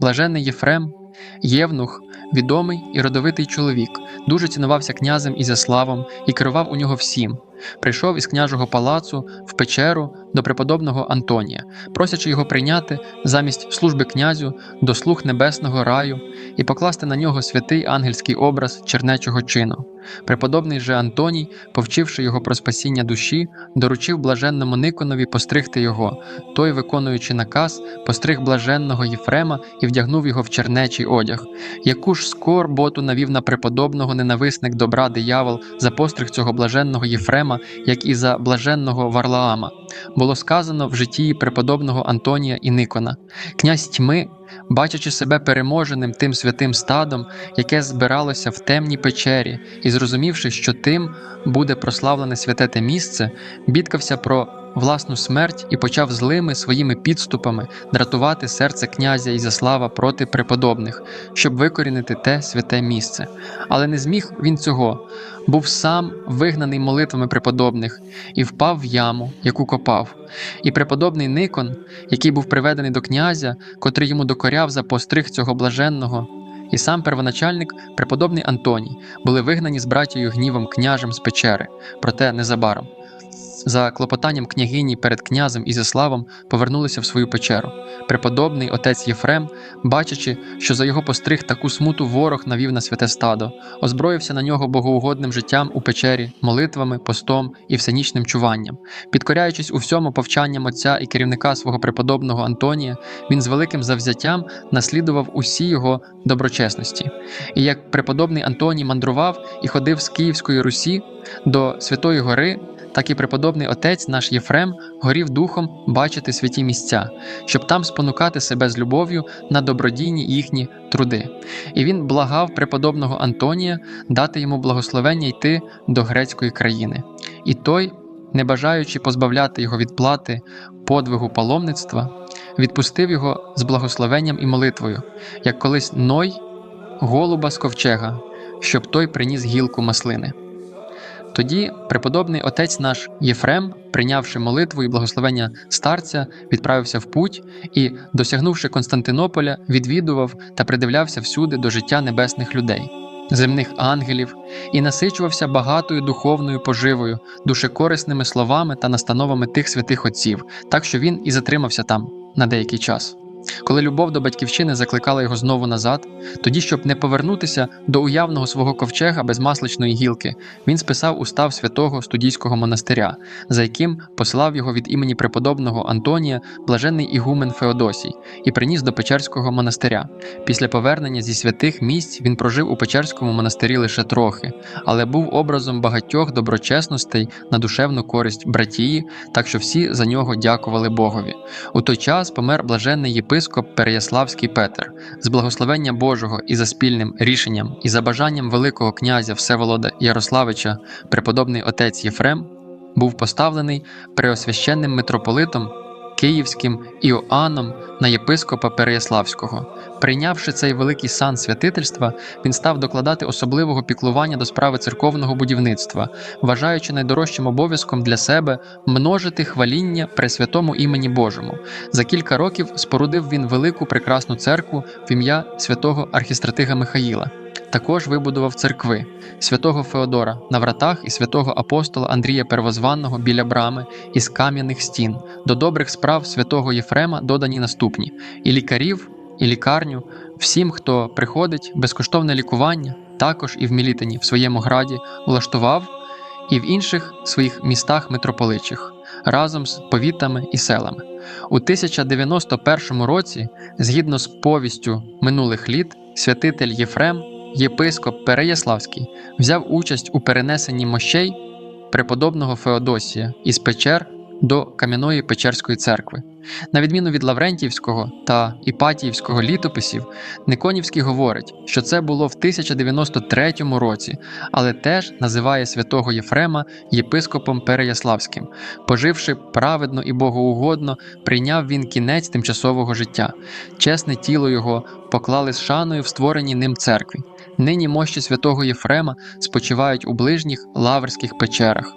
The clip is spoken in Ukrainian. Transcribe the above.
Блаженний Єфрем, Євнух, відомий і родовитий чоловік, дуже цінувався князем Ізяславом і керував у нього всім. Прийшов із княжого палацу в печеру до преподобного Антонія, просячи його прийняти замість служби князю до слуг небесного раю і покласти на нього святий ангельський образ чернечого чину. Преподобний же Антоній, повчивши його про спасіння душі, доручив блаженному Никонові постригти його. Той, виконуючи наказ, постриг блаженного Єфрема і вдягнув його в чернечий одяг. Яку ж скорботу навів на преподобного ненависник добра диявол за постриг цього блаженного Єфрема, як і за блаженного Варлаама. Було сказано в житті преподобного Антонія і Никона. Князь тьми, бачачи себе переможеним тим святим стадом, яке збиралося в темній печері, і зрозумівши, що тим буде прославлене святе те місце, бідкався про власну смерть і почав злими своїми підступами дратувати серце князя Ізяслава проти преподобних, щоб викорінити те святе місце. Але не зміг він цього, був сам вигнаний молитвами преподобних і впав в яму, яку копав. І преподобний Никон, який був приведений до князя, котрий йому докоряв за постриг цього блаженного, і сам первоначальник, преподобний Антоній, були вигнані з братією гнівом княжем з печери, проте незабаром. За клопотанням княгині перед князем Ізяславом повернулися в свою печеру. Преподобний отець Єфрем, бачачи, що за його постриг таку смуту ворог навів на святе стадо, озброївся на нього богоугодним життям у печері, молитвами, постом і всенічним чуванням. Підкоряючись у всьому повчанням отця і керівника свого преподобного Антонія, він з великим завзяттям наслідував усі його доброчесності. І як преподобний Антоній мандрував і ходив з Київської Русі до Святої Гори, так і преподобний отець наш Єфрем горів духом бачити святі місця, щоб там спонукати себе з любов'ю на добродійні їхні труди. І він благав преподобного Антонія дати йому благословення йти до грецької країни. І той, не бажаючи позбавляти його від плати подвигу паломництва, відпустив його з благословенням і молитвою, як колись Ной, голуба з ковчега, щоб той приніс гілку маслини. Тоді преподобний отець наш Єфрем, прийнявши молитву і благословення старця, відправився в путь і, досягнувши Константинополя, відвідував та придивлявся всюди до життя небесних людей, земних ангелів, і насичувався багатою духовною поживою, душекорисними словами та настановами тих святих отців, так що він і затримався там на деякий час. Коли любов до батьківщини закликала його знову назад, тоді, щоб не повернутися до уявного свого ковчега без масличної гілки, він списав устав святого студійського монастиря, за яким посилав його від імені преподобного Антонія блаженний ігумен Феодосій, і приніс до Печерського монастиря. Після повернення зі святих місць він прожив у Печерському монастирі лише трохи, але був образом багатьох доброчесностей на душевну користь братії, так що всі за нього дякували Богові. У той час помер блаженний єпископ Переяславський Петер з благословення Божого і за спільним рішенням, і за бажанням Великого князя Всеволода Ярославича, преподобний отець Єфрем, був поставлений преосвященним митрополитом Київським Іоанном на єпископа Переяславського. Прийнявши цей великий сан святительства, він став докладати особливого піклування до справи церковного будівництва, вважаючи найдорожчим обов'язком для себе множити хваління Пресвятому імені Божому. За кілька років спорудив він велику прекрасну церкву в ім'я святого архістратига Михаїла. Також вибудував церкви святого Феодора на вратах і святого апостола Андрія Первозванного біля брами із кам'яних стін. До добрих справ святого Єфрема додані наступні: і лікарів, і лікарню, всім, хто приходить, безкоштовне лікування, також і в Мілітині в своєму граді влаштував і в інших своїх містах митрополичих разом з повітами і селами. У 1091 році, згідно з повістю минулих літ, святитель Єфрем, єпископ Переяславський, взяв участь у перенесенні мощей преподобного Феодосія із Печер до Кам'яної Печерської церкви. На відміну від Лаврентівського та Іпатіївського літописів, Никонівський говорить, що це було в 1093 році, але теж називає святого Єфрема єпископом Переяславським. Поживши праведно і богоугодно, прийняв він кінець тимчасового життя. Чесне тіло його поклали з шаною в створеній ним церкві. Нині мощі святого Єфрема спочивають у ближніх лаврських печерах.